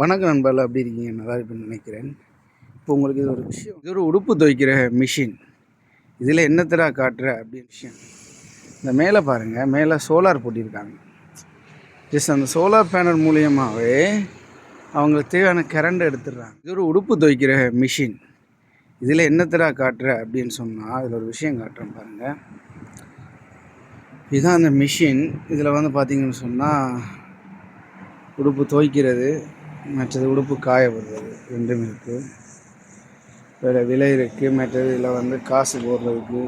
வணக்கம் நண்பர்கள் அப்படி இருக்கீங்க? நல்லா இருப்பேன்னு நினைக்கிறேன். இப்போ உங்களுக்கு இது ஒரு விஷயம். இது ஒரு உடுப்பு துவைக்கிற மிஷின் இதில் என்னத்தடா காட்டுற அப்படின்னு விஷயம். இந்த மேலே பாருங்கள் மேலே சோலார் போட்டிருக்காங்க. ஜஸ்ட் அந்த சோலார் பேனல் மூலியமாகவே அவங்களுக்கு தேவையான கரண்ட் எடுத்துடுறாங்க. இது ஒரு உடுப்பு துவைக்கிற மிஷின் இதில் என்னத்தடா காட்டுற அப்படின்னு சொன்னால் இதில் ஒரு விஷயம் காட்டுறேன் பாருங்கள் இதுதான் அந்த மிஷின் இதில் வந்து பார்த்திங்கன்னு சொன்னால் உடுப்பு துவைக்கிறது. மற்றது உடுப்பு காயப்படுறது ரெண்டும் இருக்குது வேறு விலை இருக்குது மற்றது இதில் வந்து காசு போடுறதுக்கு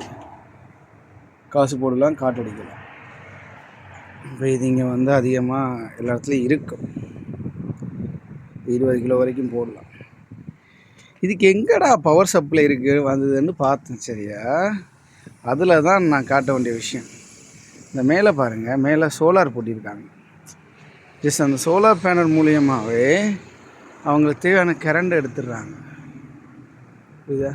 காசு போடலாம் காட்டடிக்கலாம் இப்போ இது இங்கே வந்து அதிகமாக எல்லா இடத்துலையும் இருக்கும் இருபது கிலோ வரைக்கும் போடலாம். இதுக்கு எங்கடா பவர் சப்ளை இருக்குது வந்ததுன்னு பார்த்தேன் சரியா? அதில் தான் நான் காட்ட வேண்டிய விஷயம். இந்த மேலே பாருங்கள் மேலே சோலார் போட்டிருக்காங்க. ஜஸ்ட் அந்த சோலார் பேனல் மூலியமாகவே அவங்களுக்கு தேவையான கரண்ட் எடுத்துடுறாங்க. புரியுதா?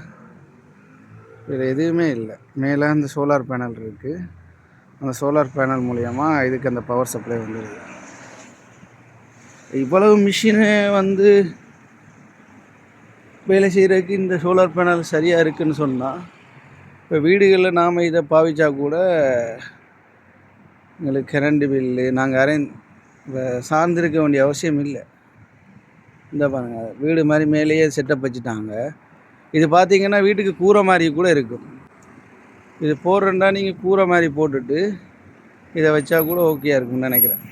வேறு எதுவுமே இல்லை. மேலே அந்த சோலார் பேனல் இருக்குது அந்த சோலார் பேனல் மூலியமாக இதுக்கு அந்த பவர் சப்ளை வந்துடுது. இவ்வளவு மிஷினு வந்து வேலை செய்கிறதுக்கு இந்த சோலார் பேனல் சரியாக இருக்குன்னு சொன்னால் இப்போ வீடுகளில் நாம் இதை பாவிச்சா கூட எங்களுக்கு கரண்ட் பில்லு நாங்கள் அரேஞ்ச் சார்ந்திருக்க வேண்டிய அவசியம் இல்லை. இந்த பாருங்கள் வீடு மாதிரி மேலேயே செட்டப் வச்சுட்டாங்க. இது பார்த்தீங்கன்னா வீட்டுக்கு கூரை மாதிரி கூட இருக்கும். இது போடுறேன்டா நீங்கள் கூரை மாதிரி போட்டுட்டு இதை வச்சா கூட ஓகேயா இருக்கும்னு நினைக்கிறேன்.